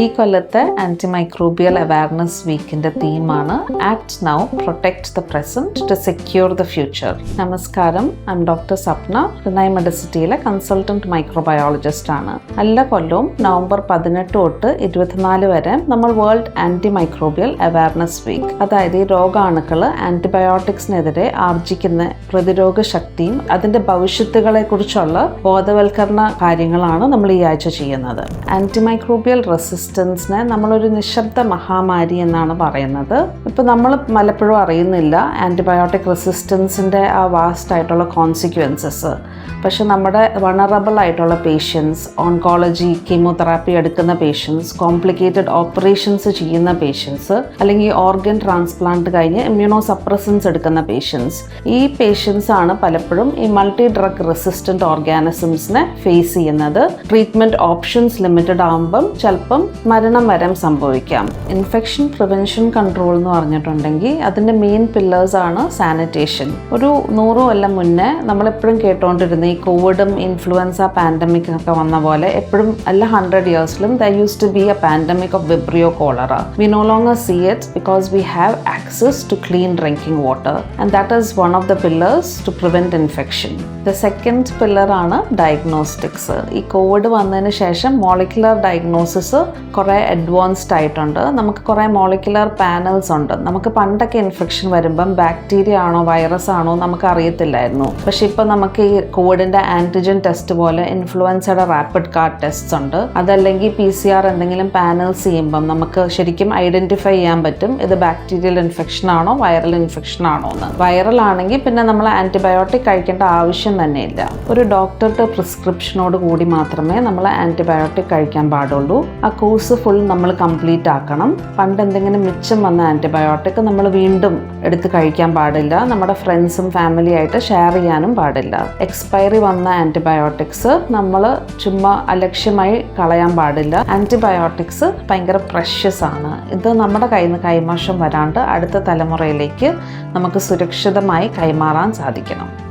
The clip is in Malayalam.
ഈ കൊല്ലത്തെ ആന്റി മൈക്രോബിയൽ അവയർനെസ് വീക്കിന്റെ തീമാണ് act now protect the present to secure the future നമസ്കാരം. I M doctor Sapna Renai മെഡിസിറ്റിയിലെ കൺസൾട്ടന്റ് മൈക്രോബയോളജിസ്റ്റ് ആണ്. എല്ലാ കൊല്ലവും നവംബർ പതിനെട്ട് തൊട്ട് ഇരുപത്തിനാല് വരെ നമ്മൾ world anti microbial awareness week അതായത് ഈ രോഗാണുക്കൾ ആന്റിബയോട്ടിക്സിനെതിരെ ആർജിക്കുന്ന പ്രതിരോധ ശക്തിയും അതിന്റെ ഭവിഷ്യത്തുകളെ കുറിച്ചുള്ള ബോധവൽക്കരണ കാര്യങ്ങളാണ് നമ്മൾ ഈ ആഴ്ച ചെയ്യുന്നത്. ആന്റിമൈക്രോബിയൽ റെസിസ്റ്റൻസിനെ നമ്മളൊരു നിശബ്ദ മഹാമാരി എന്നാണ് പറയുന്നത്. ഇപ്പം നമ്മൾ പലപ്പോഴും അറിയുന്നില്ല ആന്റിബയോട്ടിക് റെസിസ്റ്റൻസിന്റെ ആ വാസ്റ്റ് ആയിട്ടുള്ള കോൺസിക്വൻസസ് പക്ഷെ നമ്മുടെ വണറബിൾ ആയിട്ടുള്ള പേഷ്യൻസ് ഓൺകോളജി കീമോതെറാപ്പി എടുക്കുന്ന പേഷ്യൻസ് കോംപ്ലിക്കേറ്റഡ് ഓപ്പറേഷൻസ് ചെയ്യുന്ന പേഷ്യൻസ് അല്ലെങ്കിൽ ഓർഗൻ ട്രാൻസ്പ്ലാന്റ് കഴിഞ്ഞ് ഇമ്മ്യൂണോ സപ്രസൻസ് എടുക്കുന്ന പേഷ്യൻസ് ഈ പേഷ്യൻസ് ആണ് പലപ്പോഴും ഈ മൾട്ടി ഡ്രഗ് റെസിസ്റ്റന്റ് ഓർഗാനിസംസിനെ ഫേസ് ചെയ്യുന്നത്. ട്രീറ്റ്മെന്റ് ഓപ്ഷൻസ് ലിമിറ്റഡ് ആകുമ്പം ചിലപ്പം മരണം വരെ സംഭവിക്കാം. ഇൻഫെക്ഷൻ പ്രിവെൻഷൻ കൺട്രോൾ എന്ന് പറഞ്ഞിട്ടുണ്ടെങ്കിൽ അതിന്റെ മെയിൻ പില്ലേഴ്സ് ആണ് സാനിറ്റേഷൻ ഒരു നൂറ് കൊല്ലം മുന്നേ നമ്മളെപ്പോഴും കേട്ടുകൊണ്ടിരുന്ന ഈ കോവിഡും ഇൻഫ്ലുവൻസ പാൻഡമിക് ഒക്കെ വന്ന പോലെ എപ്പോഴും എല്ലാ hundred ഇയേഴ്സിലും the use to be a pandemic of vibrio cholera we no longer see it because we have access to clean drinking water and that is one of the pillars to prevent infection the second പില്ലറാണ് diagnostics ഈ കോവിഡ് വന്നതിന് ശേഷം മോളിക്കുലർ ഡയഗ്നോസിസ് കുറേ അഡ്വാൻസ്ഡ് ആയിട്ടുണ്ട്. നമുക്ക് കുറേ മോളിക്കുലർ പാനൽസ് ഉണ്ട്. നമുക്ക് പണ്ടൊക്കെ ഇൻഫെക്ഷൻ വരുമ്പം ബാക്ടീരിയ ആണോ വൈറസ് ആണോ നമുക്ക് അറിയത്തില്ലായിരുന്നു. പക്ഷെ ഇപ്പം നമുക്ക് ഈ കോവിഡിന്റെ ആന്റിജൻ ടെസ്റ്റ് പോലെ ഇൻഫ്ലുവൻസയുടെ റാപ്പിഡ് കാർഡ് ടെസ്റ്റ് ഉണ്ട്. അതല്ലെങ്കിൽ പി സി ആർ എന്തെങ്കിലും പാനൽസ് ചെയ്യുമ്പം നമുക്ക് ശരിക്കും ഐഡന്റിഫൈ ചെയ്യാൻ പറ്റും. ഇത് ബാക്ടീരിയൽ ഇൻഫെക്ഷൻ ആണോ വൈറൽ ഇൻഫെക്ഷൻ ആണോ എന്ന്. വൈറൽ ആണെങ്കിൽ പിന്നെ നമ്മൾ ആന്റിബയോട്ടിക് കഴിക്കേണ്ട ആവശ്യം തന്നെയില്ല. ഒരു ഡോക്ടറുടെ പ്രിസ്ക്രിപ്ഷനോട് കൂടി മാത്രമേ നമ്മൾ ആന്റിബയോട്ടിക് കഴിക്കാൻ പാടുള്ളൂ. ആ കോഴ്സ് ഫുൾ നമ്മൾ കംപ്ലീറ്റ് ആക്കണം. പണ്ട് എന്തെങ്കിലും മിച്ചം വന്ന ആന്റിബയോട്ടിക് നമ്മൾ വീണ്ടും എടുത്ത് കഴിക്കാൻ പാടില്ല. നമ്മുടെ ഫ്രണ്ട്സും ഫാമിലി ആയിട്ട് ഷെയർ ചെയ്യാനും പാടില്ല. എക്സ്പയറി വന്ന ആന്റിബയോട്ടിക്സ് നമ്മൾ ചുമ്മാ അലക്ഷ്യമായി കളയാൻ പാടില്ല. ആന്റിബയോട്ടിക്സ് ഭയങ്കര പ്രഷ്യസ് ആണ്. ഇത് നമ്മുടെ കയ്യിൽ നിന്ന് കൈമോശം വരാണ്ട് അടുത്ത തലമുറയിലേക്ക് നമുക്ക് സുരക്ഷിതമായി കൈമാറാൻ സാധിക്കണം.